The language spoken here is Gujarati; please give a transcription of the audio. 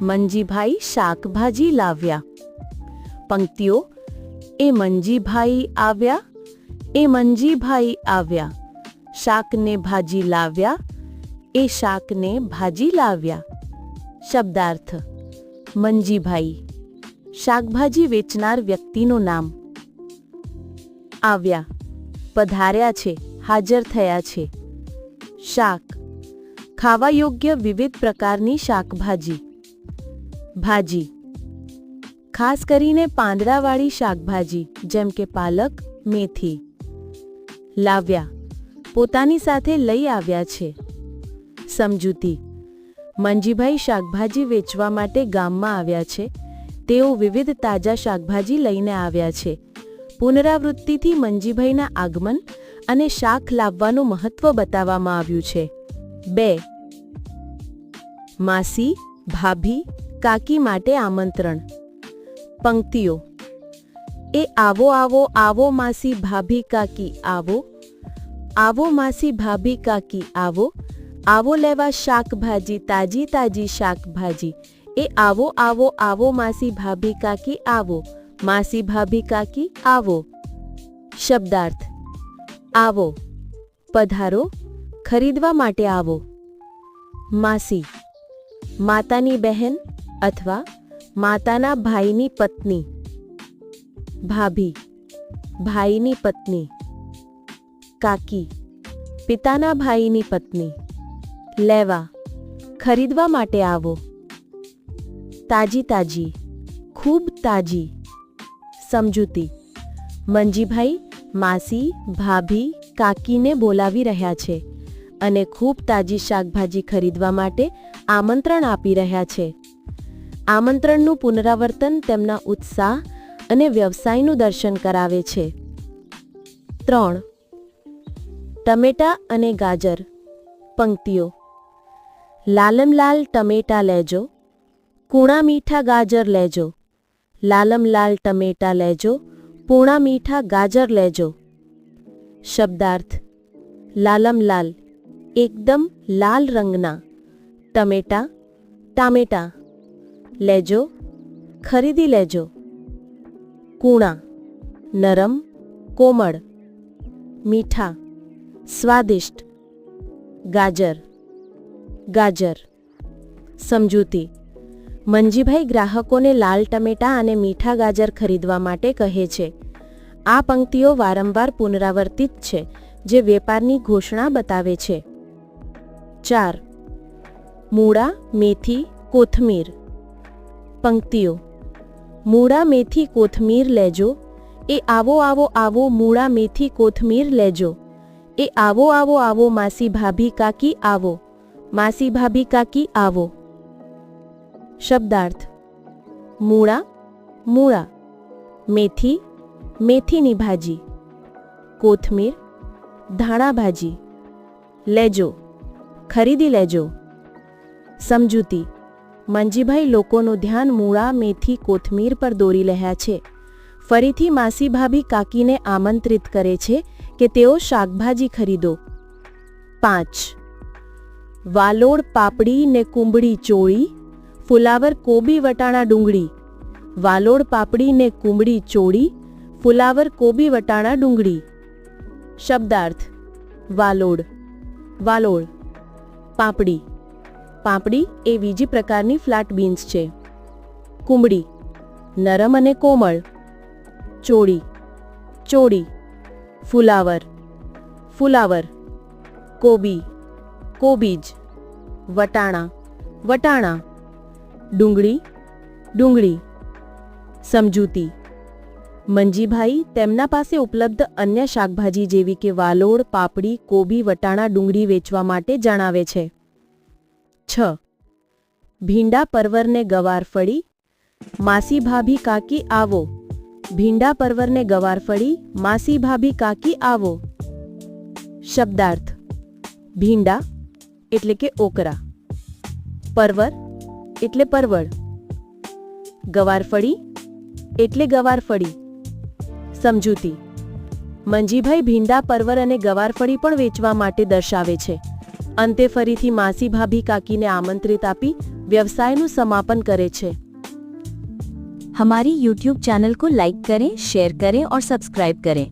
મંજીભાઈ શાકભાજી લાવ્યા. પંક્તિઓ, એ મંજીભાઈ આવ્યા, એ મંજીભાઈ આવ્યા, શાકને ભાજી લાવ્યા, એ શાકને ભાજી લાવ્યા. શબ્દાર્થ, મંજીભાઈ, શાકભાજી વેચનાર વ્યક્તિનું નામ. આવ્યા, પધાર્યા છે, હાજર થયા છે. શાક, ખાવા યોગ્ય વિવિધ પ્રકારની શાકભાજી. ભાજી. ખાસ કરીને પાંદડાવાળી શાકભાજી, જેમ કે પાલક, મેથી. લાવ્યા. પોતાની સાથે લઈ આવ્યા છે. સમજૂતી. મંજીભાઈ શાકભાજી વેચવા માટે ગામમાં આવ્યા છે. તેઓ વિવિધ તાજા શાકભાજી લઈને આવ્યા છે. પુનરાવૃત્તિથી મંજીભાઈના આગમન અને શાક લાવવાનું મહત્વ બતાવવામાં આવ્યું છે. બે. માસી, ભાભી કાકી માટે આમંત્રણ. પંક્તિઓ. એ આવો આવો આવો માસી ભાભી કાકી આવો. આવો માસી ભાભી કાકી આવો. આવો લેવા શાકભાજી, તાજી તાજી શાકભાજી. એ આવો આવો આવો માસી ભાભી કાકી આવો. માસી ભાભી કાકી આવો. શબ્દાર્થ. આવો. પધારો. ખરીદવા માટે આવો. માસી. માતાની બહેન. અથવા માતાના ભાઈની પત્ની. ભાભી. ભાઈની પત્ની. કાકી. પિતાના ભાઈની પત્ની. લેવા. ખરીદવા માટે આવો. તાજી તાજી. ખૂબ તાજી. સમજૂતી. મંજીભાઈ, માસી, ભાભી, કાકીને બોલાવી રહ્યા છે અને ખૂબ તાજી શાકભાજી ખરીદવા માટે આમંત્રણ આપી રહ્યા છે. આમંત્રણનું પુનરાવર્તન તેમના ઉત્સાહ અને વ્યવસાયનું દર્શન કરાવે છે. ત્રણ. ટમેટા અને ગાજર. પંક્તિઓ. લાલમ લાલ ટમેટા લેજો. કૂણા મીઠા ગાજર લેજો. લાલમ લાલ ટમેટા લેજો. પૂણા મીઠા ગાજર લેજો. શબ્દાર્થ. લાલમ લાલ એકદમ લાલ રંગના. ટમેટા. ટામેટા. લેજો, ખરીદી લેજો. કૂણા, નરમ, કોમળ, મીઠા, સ્વાદિષ્ટ. ગાજર ગાજર. સમજૂતી, મંજીભાઈ ગ્રાહકોને લાલ ટમેટા અને મીઠા ગાજર ખરીદવા માટે કહે છે. આ પંક્તિઓ વારંવાર પુનરાવર્તિત છે, જે વેપારની ઘોષણા બતાવે છે. ચાર, મૂળા, મેથી, કોથમીર. પંક્તિઓ. મૂળા મેથી કોથમીર લેજો. એ આવો આવો આવો મૂળા મેથી કોથમીર લેજો. એ આવો આવો આવો માસી ભાભી કાકી આવો. માસી ભાભી કાકી આવો. શબ્દાર્થ. મૂળા મૂળા. મેથી, મેથીની ભાજી. કોથમીર, ધાણા ભાજી. લેજો. ખરીદી લેજો. સમજૂતી. મંજીભાઈ લોકોનું ધ્યાન મૂળા, મેથી, કોથમીર પર દોરી રહ્યા છે. ફરીથી માસી ભાભી કાકીને આમંત્રિત કરે છે કે તેઓ શાકભાજી ખરીદો. પાંચ. વાલોડ પાપડી ને કુંબળી ચોળી, ફુલાવર કોબી વટાણા ડુંગળી. વાલોડ પાપડી ને કુંબળી ચોળી, ફુલાવર કોબી વટાણા ડુંગળી. શબ્દાર્થ, વાલોડ. વાલોડ, પાપડી. પાપડી એ બીજી પ્રકારની ફ્લાટ બીન્સ છે. કુંબળી, નરમ અને કોમળ. ચોળી ચોળી. ફુલાવર ફુલાવર. કોબી, કોબીજ. વટાણા વટાણા. ડુંગળી ડુંગળી. સમજૂતી. મંજીભાઈ તેમના પાસે ઉપલબ્ધ અન્ય શાકભાજી જેવી કે વાલોડ પાપડી, કોબી, વટાણા, ડુંગળી વેચવા માટે જણાવે છે. છ. ભીંડા પરવરને ગવારફળી માસી ભાભી કાકી આવો. ભીંડા પરવરને ગવારફળી માસી ભાભી કાકી આવો. શબ્દાર્થ, ભીંડા એટલે કે ઓકરા. પરવર એટલે પરવળ. ગવારફળી એટલે ગવારફળી સમજૂતી, મંજીભાઈ ભીંડા પરવર અને ગવારફળી પણ વેચવા માટે દર્શાવે છે. અંતે ફરીથી માસી ભાભી કાકીને આમંત્રિત આપી વ્યવસાયનું સમાપન કરે છે हमारी यूट्यूब चैनल को लाइक करें शेयर करें और सब्सक्राइब करें